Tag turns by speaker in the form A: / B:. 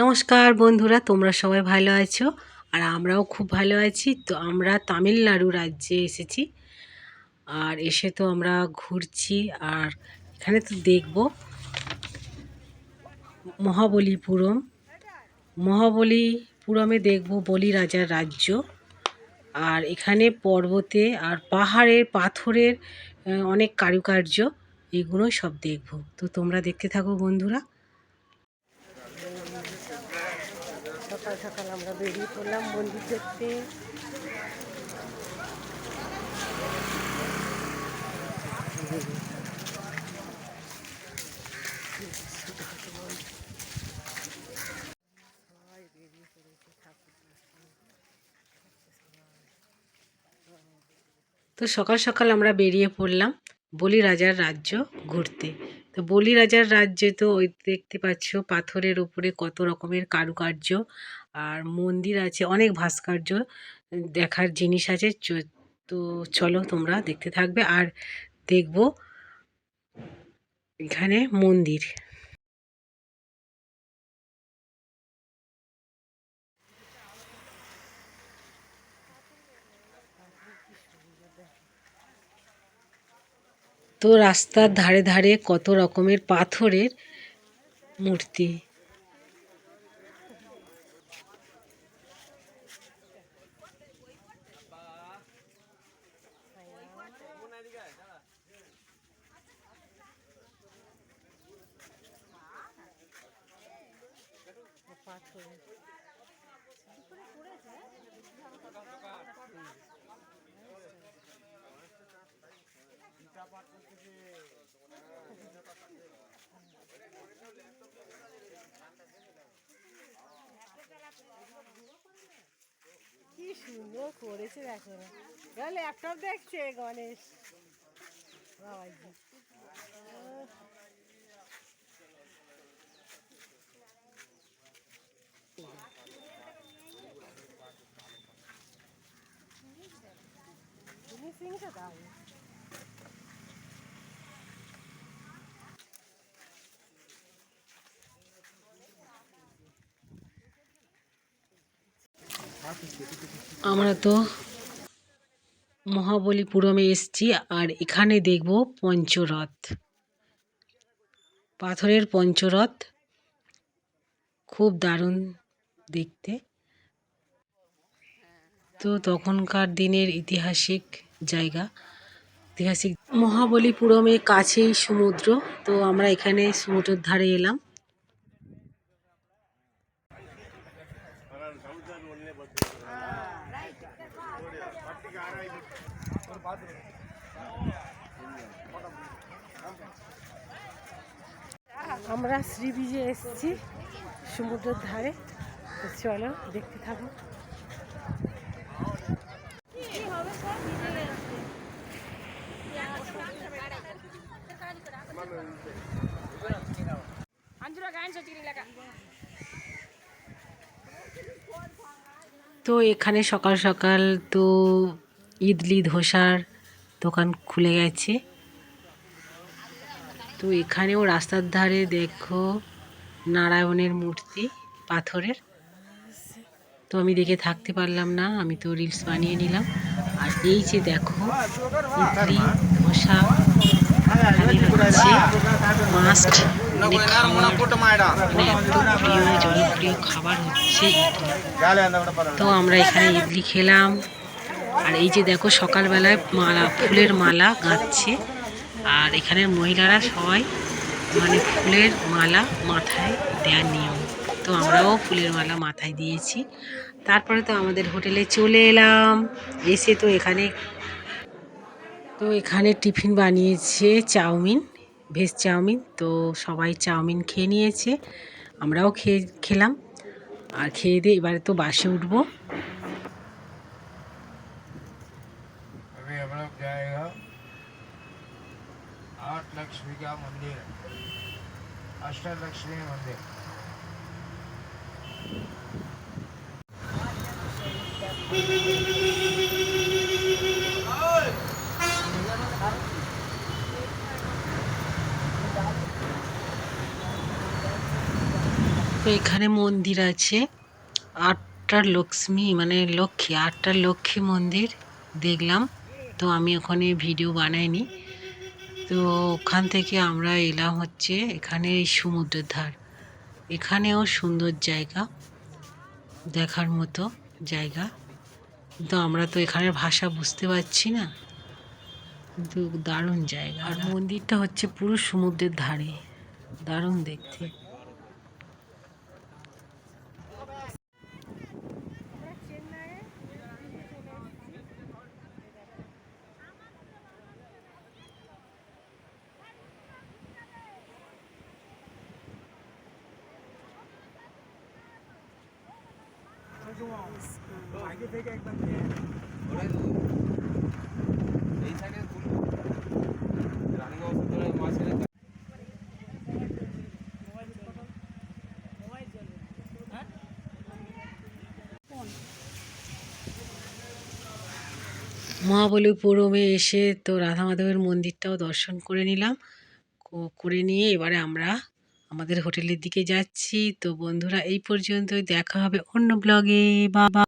A: নমস্কার বন্ধুরা, তোমরা সবাই ভালো আছো? আর আমরাও খুব ভালো আছি। তো আমরা তামিলনাড়ু রাজ্যে এসেছি। আর এসে তো আমরা ঘুরছি। আর এখানে তো দেখব মহাবলীপুরম। মহাবলীপুরমে দেখব বলি রাজার রাজ্য। আর এখানে পর্বতে আর পাহাড়ের, পাথরের অনেক কারুকার্য, এগুলো সব দেখব। তো তোমরা দেখতে থাকো বন্ধুরা। সকাল সকাল আমরা বেরিয়ে পড়লাম মন্দির দেখতে। তো সকাল সকাল আমরা বেরিয়ে পড়লাম বলি রাজার রাজ্য ঘুরতে। তো বলি রাজার রাজ্যে তো ওই দেখতে পাচ্ছ পাথরের উপরে কত রকমের কারুকার্য আর মন্দির আছে, অনেক ভাস্কর্য দেখার জিনিস আছে। তো চলো তোমরা দেখতে থাকবে আর দেখব এখানে মন্দির। রাস্তার ধারে ধারে কত রকমের পাথরের মূর্তি।
B: কি সুন্দর করেছে দেখো না। ল্যাপটপ দেখছে গণেশ। বাবাজি। আহ, ফিনিশিংটা দারুণ
A: আমরা তো মহাবলীপুরমে এসছি আর এখানে দেখব পঞ্চরথ। পাথরের পঞ্চরথ খুব দারুণ দেখতে। তো তখনকার দিনের ঐতিহাসিক জায়গা। ঐতিহাসিক মহাবলীপুরমে কাছেই সমুদ্র। তো আমরা এখানে সমুদ্রের ধারে এলাম।
B: আমরা শ্রী বিজে এসেছি সমুদ্রের ধারে। চলো, দেখতে থাকো।
A: তো এখানে সকাল সকাল তো ইডলি ধোসার দোকান খুলে গেছে। তো এখানেও রাস্তার ধারে দেখো নারায়ণের মূর্তি পাথরের। তো আমি দেখে থাকতে পারলাম না আমি তো রিলস বানিয়ে নিলাম। আর এই যে দেখো ইডলি ধোসা মাস্ট মানে মানে এত প্রিয় জনপ্রিয় খাবার হচ্ছে তো আমরা এখানে ইডলি খেলাম। আর এই যে দেখো সকালবেলায় মালা ফুলের মালা গাঁথছে আর এখানের মহিলারা সবাই মানে ফুলের মালা মাথায় দেওয়ার নিয়ম। তো আমরাও ফুলের মালা মাথায় দিয়েছি। তারপরে তো আমাদের হোটেলে চলে এলাম। এসে তো এখানে তো এখানে টিফিন বানিয়েছে চাউমিন, ভেজ চাউমিন। তো সবাই চাউমিন খেয়ে নিয়েছে। আমরাও খেয়ে, খেলাম। আর খেয়ে দিয়ে এবারে তো বাসে উঠবো।
C: लक्ष्मी का मंदिर अष्टलक्ष्मी मंदिर
A: তো এখানে মন্দির আছে আটটা লক্ষ্মী মানে লক্ষ্মী আটটা লক্ষ্মী মন্দির দেখলাম তো আমি ওখানে ভিডিও বানাইনি তো ওখান থেকে আমরা এলাম হচ্ছে এখানে এই সমুদ্রের ধার। এখানেও সুন্দর জায়গা, দেখার মতো জায়গা। কিন্তু আমরা তো এখানের ভাষা বুঝতে পারছি না। কিন্তু দারুণ জায়গা। আর মন্দিরটা হচ্ছে পুরো সমুদ্রের ধারে। দারুণ দেখতে। মহাবলীপুরমে এসে তো রাধা মাধবের মন্দিরটাও দর্শন করে নিলাম। কো- করে নিয়ে এবারে আমরা আমাদের হোটেলের দিকে যাচ্ছি। তো বন্ধুরা এই পর্যন্তই। দেখা হবে অন্য ব্লগে বা